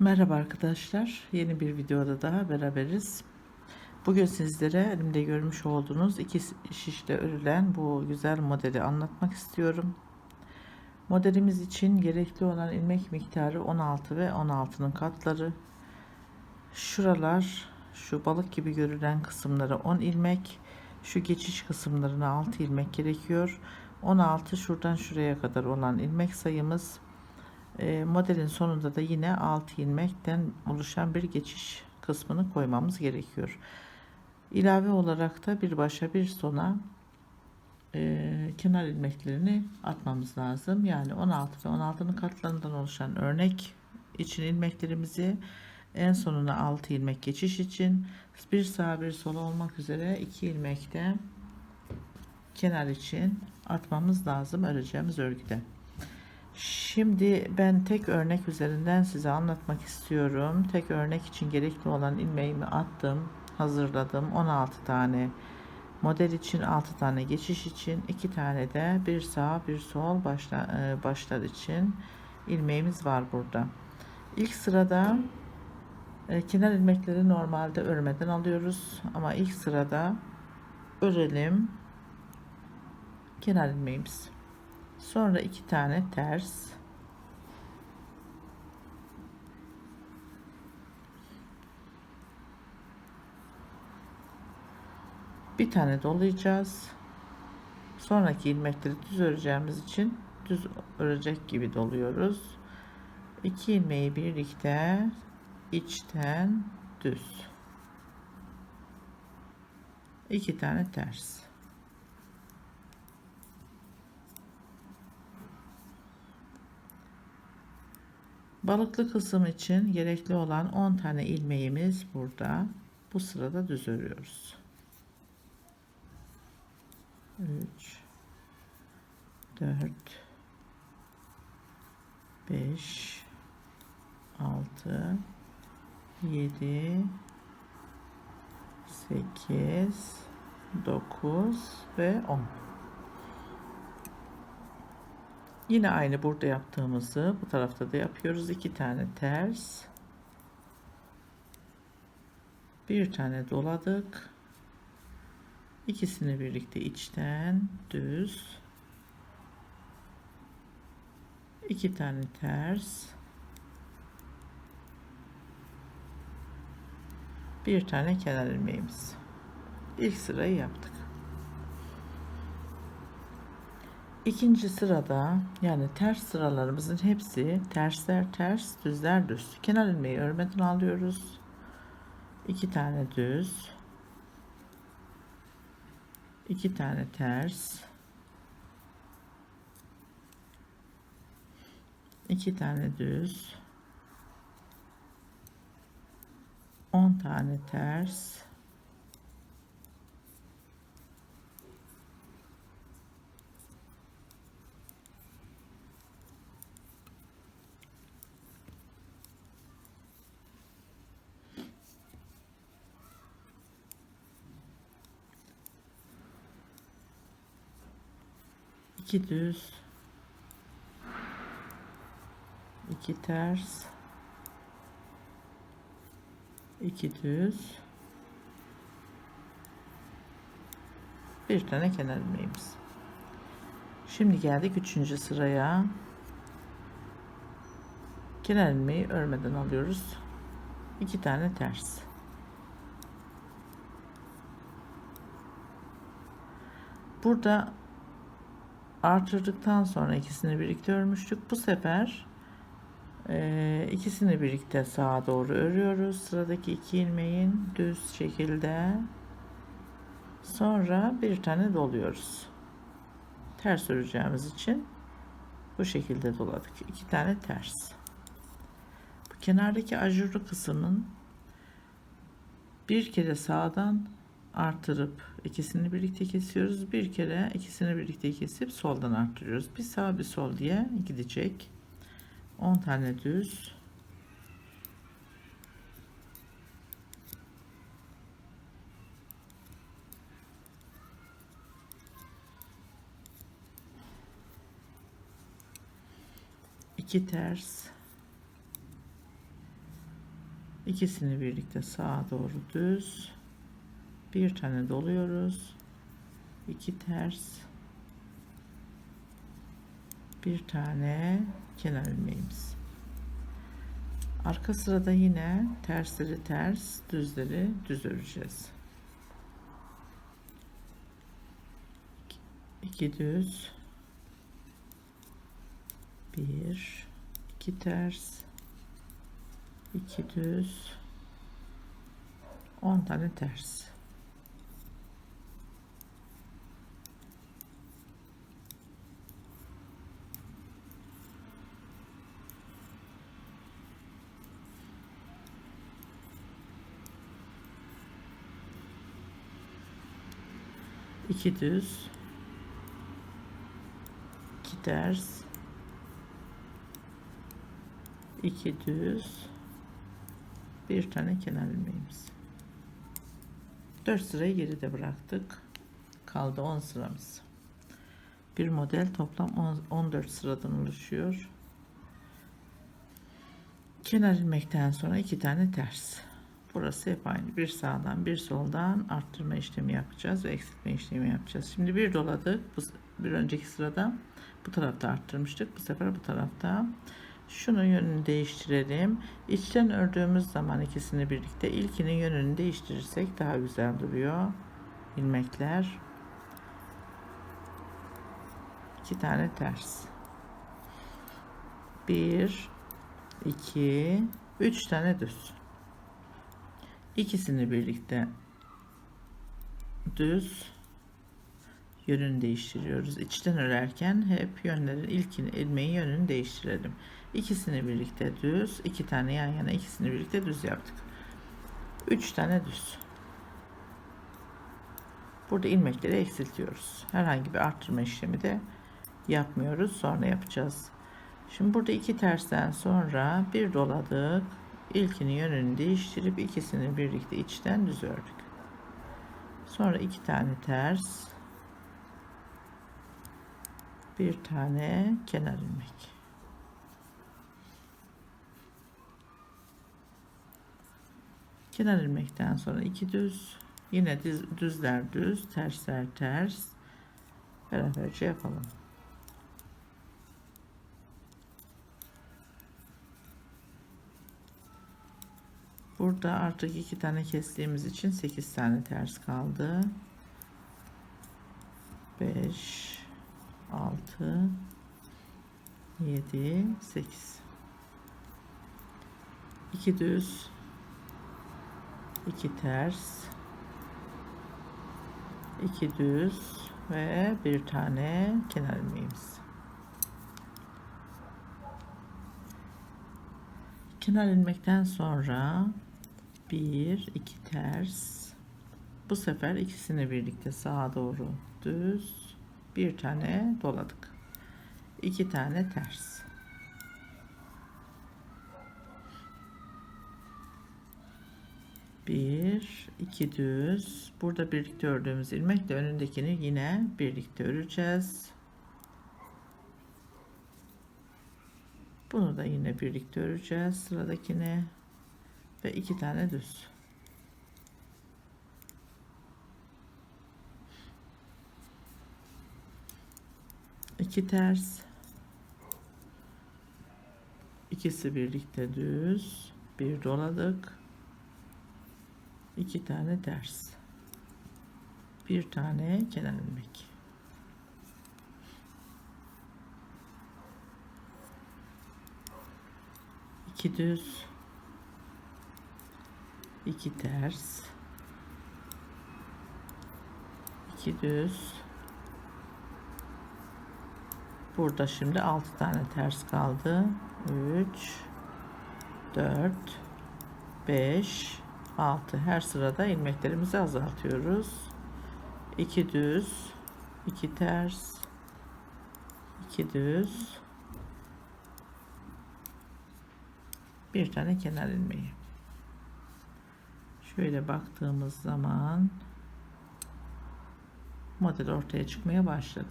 Merhaba arkadaşlar. Yeni bir videoda daha beraberiz. Bugün sizlere elimde görmüş olduğunuz iki şişle örülen bu güzel modeli anlatmak istiyorum. Modelimiz için gerekli olan ilmek miktarı 16 ve 16'nın katları. Şuralar şu balık gibi görülen kısımları 10 ilmek, şu geçiş kısımlarına 6 ilmek gerekiyor. 16 şuradan şuraya kadar olan ilmek sayımız e, modelin sonunda da yine 6 ilmekten oluşan bir geçiş kısmını koymamız gerekiyor. İlave olarak da bir başa bir sona e, kenar ilmeklerini atmamız lazım. Yani 16 ve 16'nın katlarından oluşan örnek için ilmeklerimizi en sonuna 6 ilmek geçiş için bir sağ bir sol olmak üzere 2 ilmekte kenar için atmamız lazım öreceğimiz örgüde. Şimdi ben tek örnek üzerinden size anlatmak istiyorum. Tek örnek için gerekli olan ilmeğimi attım, hazırladım. 16 tane model için 6 tane geçiş için 2 tane de bir sağ bir sol başla, e, başlar için ilmeğimiz var burada. İlk sırada e, kenar ilmekleri normalde örmeden alıyoruz ama ilk sırada örelim kenar ilmeğimiz. Sonra iki tane ters. Bir tane dolayacağız. Sonraki ilmekleri düz öreceğimiz için düz örecek gibi doluyoruz. İki ilmeği birlikte içten düz. iki tane ters. Balıklı kısım için gerekli olan 10 tane ilmeğimiz burada. Bu sırada düz örüyoruz. 3 4 5 6 7 8 9 ve 10 Yine aynı burada yaptığımızı bu tarafta da yapıyoruz. iki tane ters. Bir tane doladık. İkisini birlikte içten düz. iki tane ters. Bir tane kenar ilmeğimiz. İlk sırayı yaptık. İkinci sırada yani ters sıralarımızın hepsi tersler ters düzler düz. Kenar ilmeği örmeden alıyoruz. iki tane düz. iki tane ters. iki tane düz. 10 tane ters. 2 düz. 2 ters. 2 düz. Bir tane kenar ilmeğimiz şimdi geldik üçüncü sıraya. Kenar ilmeği örmeden alıyoruz. İki tane ters. Burada artırdıktan sonra ikisini birlikte örmüştük. Bu sefer e, ikisini birlikte sağa doğru örüyoruz. Sıradaki iki ilmeğin düz şekilde sonra bir tane doluyoruz. Ters öreceğimiz için bu şekilde doladık. İki tane ters. Bu kenardaki ajurlu kısmın bir kere sağdan artırıp ikisini birlikte kesiyoruz. Bir kere ikisini birlikte kesip soldan arttırıyoruz. Bir sağ bir sol diye gidecek. 10 tane düz. iki ters İkisini birlikte sağa doğru düz. Bir tane doluyoruz. iki ters. Bir tane kenar ilmeğimiz. Arka sırada yine tersleri ters, düzleri düz öreceğiz. 2 düz 1 2 ters 2 düz 10 tane ters iki düz. İki ters. İki düz. Bir tane kenar ilmeğimiz. 4 sırayı geride bıraktık. Kaldı 10 sıramız. Bir model toplam 10 14 sıradan oluşuyor. Kenar ilmekten sonra iki tane ters burası hep aynı. Bir sağdan bir soldan arttırma işlemi yapacağız ve eksiltme işlemi yapacağız. Şimdi bir doladık bir önceki sırada bu tarafta arttırmıştık. Bu sefer bu tarafta. Şunun yönünü değiştirelim. İçten ördüğümüz zaman ikisini birlikte ilkinin yönünü değiştirirsek daha güzel duruyor. İlmekler. İki tane ters. Bir iki üç tane düz ikisini birlikte düz yönünü değiştiriyoruz. İçten örerken hep yönlerin ilkini ilmeğin yönünü değiştirelim. İkisini birlikte düz, iki tane yan yana ikisini birlikte düz yaptık. Üç tane düz. Burada ilmekleri eksiltiyoruz. Herhangi bir arttırma işlemi de yapmıyoruz. Sonra yapacağız. Şimdi burada iki tersten sonra bir doladık. İlkini yönünü değiştirip ikisini birlikte içten düz ördük. Sonra iki tane ters bir tane kenar ilmek. Kenar ilmekten sonra iki düz yine düz, düzler düz tersler ters. Beraberce yapalım burada artık iki tane kestiğimiz için 8 tane ters kaldı. 5 6 7 8 2 düz 2 ters 2 düz ve bir tane kenar ilmeğimiz. Kenar ilmekten sonra 1 2 ters. Bu sefer ikisini birlikte sağa doğru düz bir tane doladık. İki tane ters. Bir iki düz. Burada birlikte ördüğümüz ilmekle önündekini yine birlikte öreceğiz. Bunu da yine birlikte öreceğiz sıradakini ve iki tane düz. 2 ters. İkisi birlikte düz. Bir doladık. İki tane ters. Bir tane kenar ilmek. İki düz iki ters iki düz Burada şimdi 6 tane ters kaldı. 3 4 5 6 her sırada ilmeklerimizi azaltıyoruz. 2 düz 2 ters 2 düz bir tane kenar ilmeği. Şöyle baktığımız zaman model ortaya çıkmaya başladı.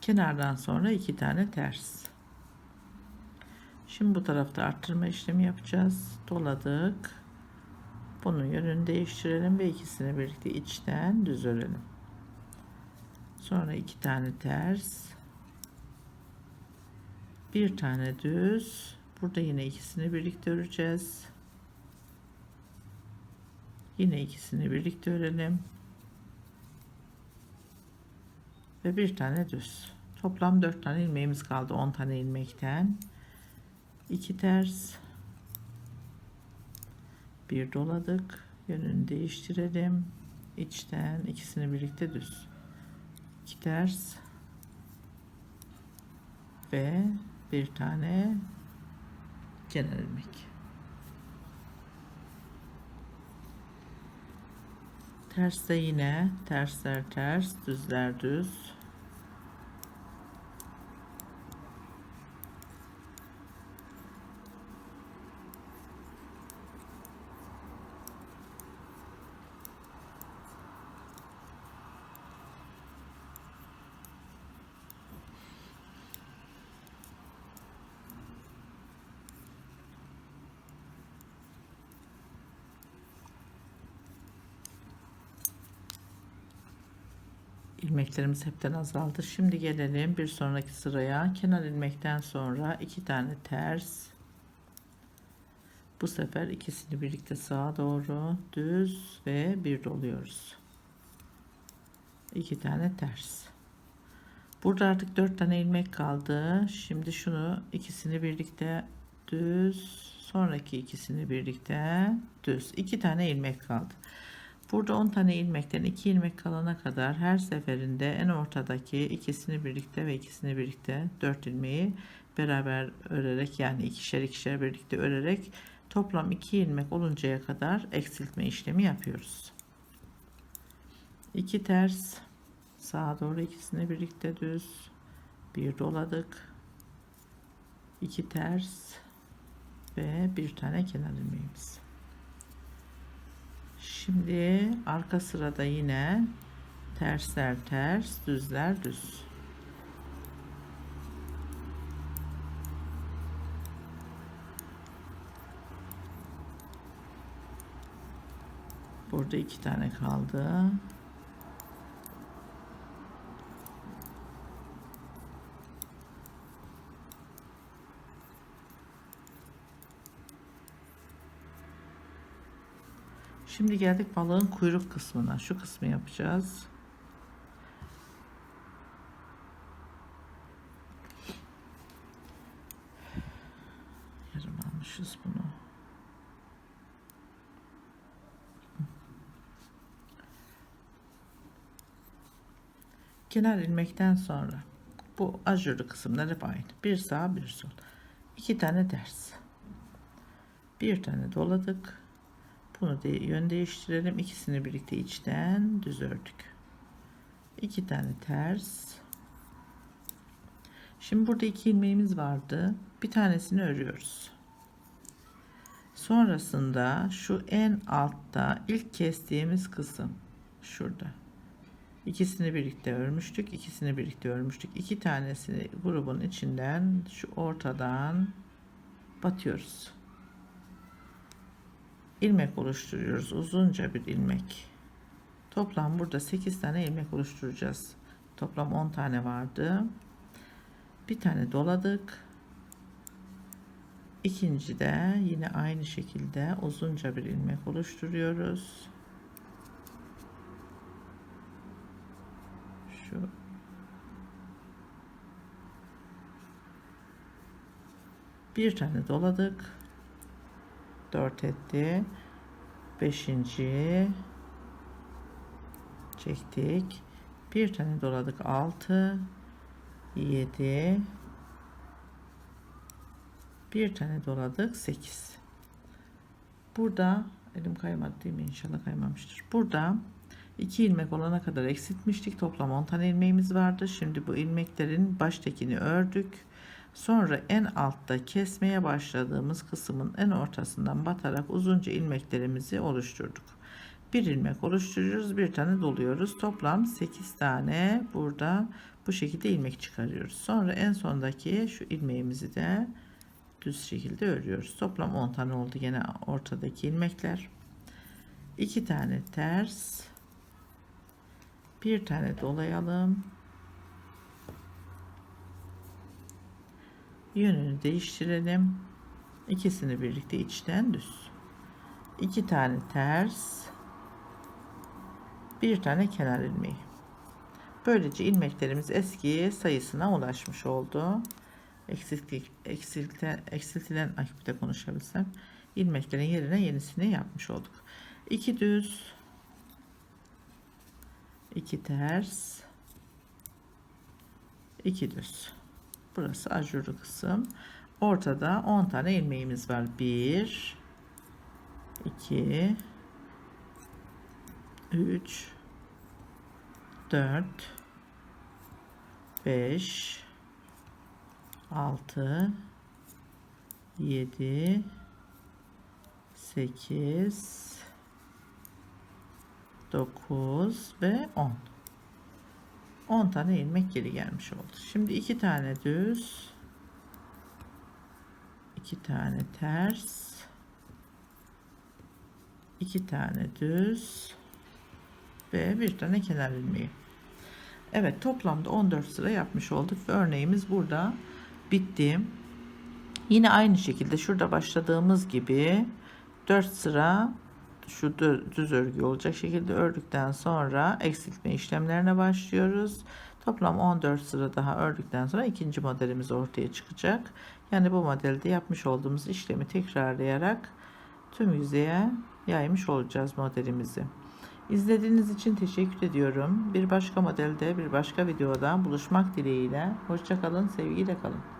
Kenardan sonra iki tane ters. Şimdi bu tarafta arttırma işlemi yapacağız. Doladık. Bunun yönünü değiştirelim ve ikisini birlikte içten düz örelim. Sonra iki tane ters. Bir tane düz. Burada yine ikisini birlikte öreceğiz. Yine ikisini birlikte örelim. Ve bir tane düz. Toplam 4 tane ilmeğimiz kaldı 10 tane ilmekten. 2 ters. Bir doladık. Yönünü değiştirelim. İçten ikisini birlikte düz. 2 ters. Ve bir tane kenar ilmek. Ters de yine tersler ters, düzler düz. İlmeklerimiz hepten azaldı. Şimdi gelelim bir sonraki sıraya. Kenar ilmekten sonra iki tane ters. Bu sefer ikisini birlikte sağa doğru düz ve bir doluyoruz. İki tane ters. Burada artık dört tane ilmek kaldı. Şimdi şunu ikisini birlikte düz, sonraki ikisini birlikte düz. İki tane ilmek kaldı. Burada 10 tane ilmekten 2 ilmek kalana kadar her seferinde en ortadaki ikisini birlikte ve ikisini birlikte 4 ilmeği beraber örerek yani ikişer ikişer birlikte örerek toplam 2 ilmek oluncaya kadar eksiltme işlemi yapıyoruz. 2 ters sağa doğru ikisini birlikte düz bir doladık. 2 ters ve bir tane kenar ilmeğimiz. Şimdi arka sırada yine tersler ters, düzler düz. Burada iki tane kaldı. Şimdi geldik balığın kuyruk kısmına. Şu kısmı yapacağız. Yarım almışız bunu. Kenar ilmekten sonra bu ajurlu kısımlar hep aynı. Bir sağ bir sol. İki tane ters. Bir tane doladık bunu de, yön değiştirelim. İkisini birlikte içten düz ördük. İki tane ters. Şimdi burada iki ilmeğimiz vardı. Bir tanesini örüyoruz. Sonrasında şu en altta ilk kestiğimiz kısım şurada. İkisini birlikte örmüştük. ikisini birlikte örmüştük. İki tanesini grubun içinden şu ortadan batıyoruz ilmek oluşturuyoruz. Uzunca bir ilmek. Toplam burada 8 tane ilmek oluşturacağız. Toplam 10 tane vardı. Bir tane doladık. İkinci de yine aynı şekilde uzunca bir ilmek oluşturuyoruz. Şu bir tane doladık 4 etti. 5. çektik. Bir tane doladık 6 7 bir tane doladık 8 burada elim kaymadı değil mi? İnşallah kaymamıştır. Burada 2 ilmek olana kadar eksiltmiştik toplam 10 tane ilmeğimiz vardı. Şimdi bu ilmeklerin baştakini ördük Sonra en altta kesmeye başladığımız kısmın en ortasından batarak uzunca ilmeklerimizi oluşturduk. bir ilmek oluşturuyoruz bir tane doluyoruz. Toplam 8 tane burada bu şekilde ilmek çıkarıyoruz. Sonra en sondaki şu ilmeğimizi de düz şekilde örüyoruz. Toplam 10 tane oldu yine ortadaki ilmekler. 2 tane ters. Bir tane dolayalım yönünü değiştirelim. İkisini birlikte içten düz. İki tane ters. Bir tane kenar ilmeği. Böylece ilmeklerimiz eski sayısına ulaşmış oldu. Eksilttik eksilten eksiltilen de konuşabilsem ilmeklerin yerine yenisini yapmış olduk. İki düz. İki ters. İki düz burası ajurlu kısım. Ortada 10 tane ilmeğimiz var. 1 2 3 4 5 6 7 8 9 ve 10 10 tane ilmek geri gelmiş oldu. Şimdi iki tane düz. İki tane ters. İki tane düz. Ve bir tane kenar ilmeği. Evet toplamda 14 sıra yapmış olduk ve örneğimiz burada bitti. Yine aynı şekilde şurada başladığımız gibi 4 sıra şu düz örgü olacak şekilde ördükten sonra eksiltme işlemlerine başlıyoruz. Toplam 14 sıra daha ördükten sonra ikinci modelimiz ortaya çıkacak. Yani bu modelde yapmış olduğumuz işlemi tekrarlayarak tüm yüzeye yaymış olacağız modelimizi. İzlediğiniz için teşekkür ediyorum. Bir başka modelde, bir başka videoda buluşmak dileğiyle. Hoşçakalın, sevgiyle kalın.